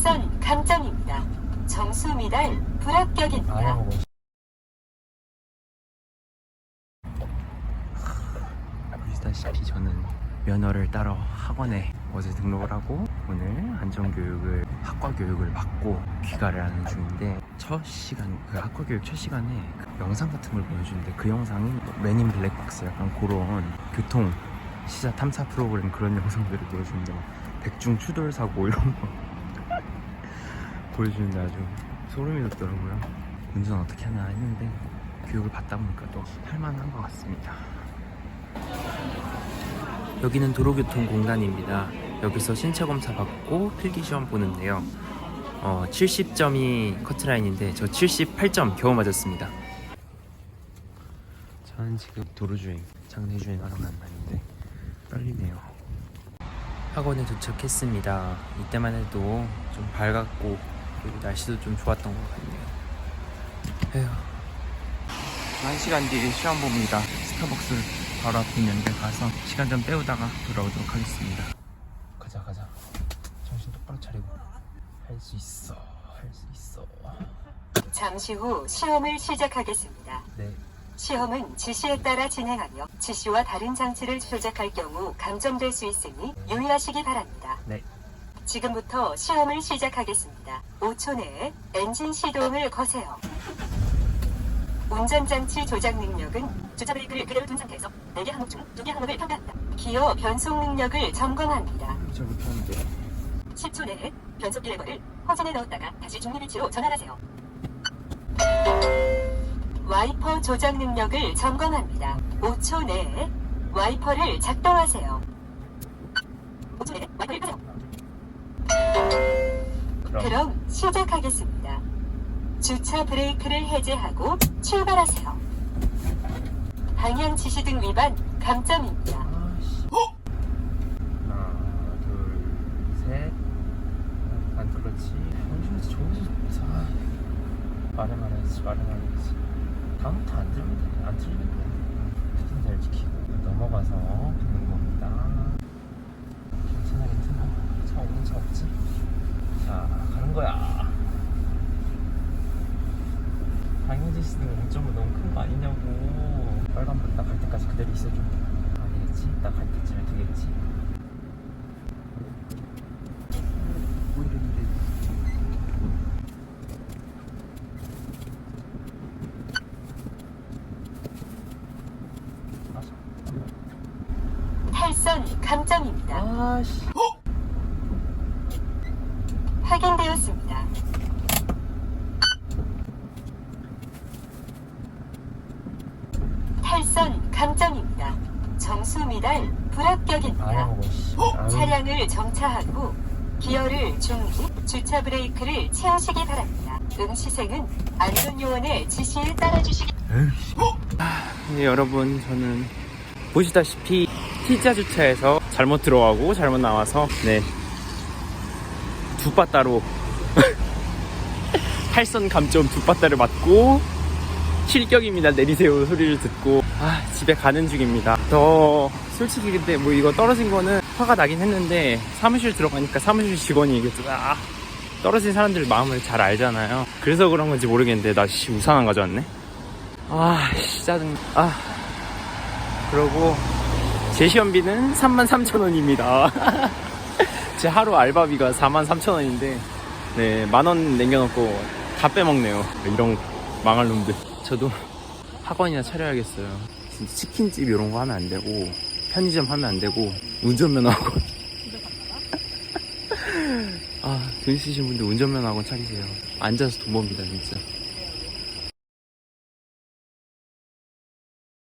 탈선 감점입니다. 점수 미달 불합격입니다. 보시다시피 저는 면허를 따러 학원에 어제 등록을 하고 오늘 안전교육을 학과 교육을 받고 귀가를 하는 중인데 첫 시간 그 학과 교육 첫 시간에 그 영상 같은 걸 보여주는데 그 영상이 맨인 블랙박스 약간 그런 교통 시사 탐사 프로그램 그런 영상들을 보여주는데 막 백중 추돌 사고 이런 거 보여주는데 아주 소름이 돋더라고요 운전 어떻게 하나 했는데 교육을 받다 보니까 또 할만한 것 같습니다 여기는 도로교통공단입니다. 여기서 신체 검사 받고 필기 시험 보는데요. 어, 70점이 커트라인인데 저 78점 겨우 맞았습니다. 저는 지금 도로주행, 장례주행 하러 간 날인데 떨리네요. 학원에 도착했습니다. 이때만 해도 좀 밝았고 그리고 날씨도 좀 좋았던 것 같네요. 에휴. 한 시간 뒤에 시험 봅니다. 스타벅스 바로 앞에 있는데 가서 시간 좀 때우다가 돌아오도록 하겠습니다. 가자 가자. 정신 똑바로 차리고 할 수 있어. 할 수 있어. 잠시 후 시험을 시작하겠습니다. 네. 시험은 지시에 따라 진행하며 지시와 다른 장치를 조작할 경우 감점될 수 있으니 유의하시기 바랍니다. 네. 지금부터 시험을 시작하겠습니다. 5초 내에 엔진 시동을 거세요. 운전장치 조작 능력은 주차 브레이크를 그대로 둔 상태에서 4개 항목 중 2개 항목을 평가한다. 기어 변속 능력을 점검합니다. 저기 편한데. 10초 내에 변속기 레버를 허전에 넣었다가 다시 중립 위치로 전환하세요. 와이퍼 조작 능력을 점검합니다. 5초 내에 와이퍼를 작동하세요. 5초 내에 와이퍼를 끄세요. 그럼 그럼 시작하겠습니다. 주차 브레이크를 해제하고 출발하세요. 방향 지시 등 위반 감점입니다. 아씨. 하나, 둘, 셋. 안 그렇지. 정신이 저기서 아, 말을 말해야지, 말을 말해야지. 다음부터 안 들으면 돼. 안 틀리면 돼. 패턴 잘 지키고 넘어가서 도는 겁니다. 괜찮아, 괜찮아. 가는 거야. 당연히 씨는 0점은 너무 큰 거 아니냐고. 빨간불 나갈 때까지 그대로 있어줘. 아니겠지? 나갈 때쯤에 되겠지? 뭐 이랬는데. 맞아. 탈선 감점입니다. 아씨. 확인되었습니다. 탈선 감점입니다. 점수 미달 안 불합격입니다. 해먹어, 씨. 아유. 차량을 정차하고 기어를 중지, 주차 브레이크를 채우시기 바랍니다. 응시생은 안전요원의 지시에 따라주시기 네, 여러분 저는 보시다시피 T자 주차에서 잘못 들어가고 잘못 나와서 네 두바따로. 탈선 감점 두바따를 맞고 실격입니다. 내리세요 소리를 듣고. 아 집에 가는 중입니다. 더 솔직히 근데 뭐 이거 떨어진 거는 화가 나긴 했는데 사무실 들어가니까 사무실 직원이 이게 아 떨어진 사람들 마음을 잘 알잖아요. 그래서 그런 건지 모르겠는데 나 씨, 우산 안 가져왔네. 아, 씨, 짜증. 아. 그러고, 제 시험비는 33,000원입니다. 제 하루 알바비가 43,000원인데, 네, 만원 남겨놓고 다 빼먹네요. 이런 망할 놈들. 저도 학원이나 차려야겠어요. 진짜 치킨집 이런 거 하면 안 되고, 편의점 하면 안 되고, 운전면허 학원. 아, 돈 있으신 분들 운전면허 학원 차리세요. 앉아서 돈 법니다, 진짜.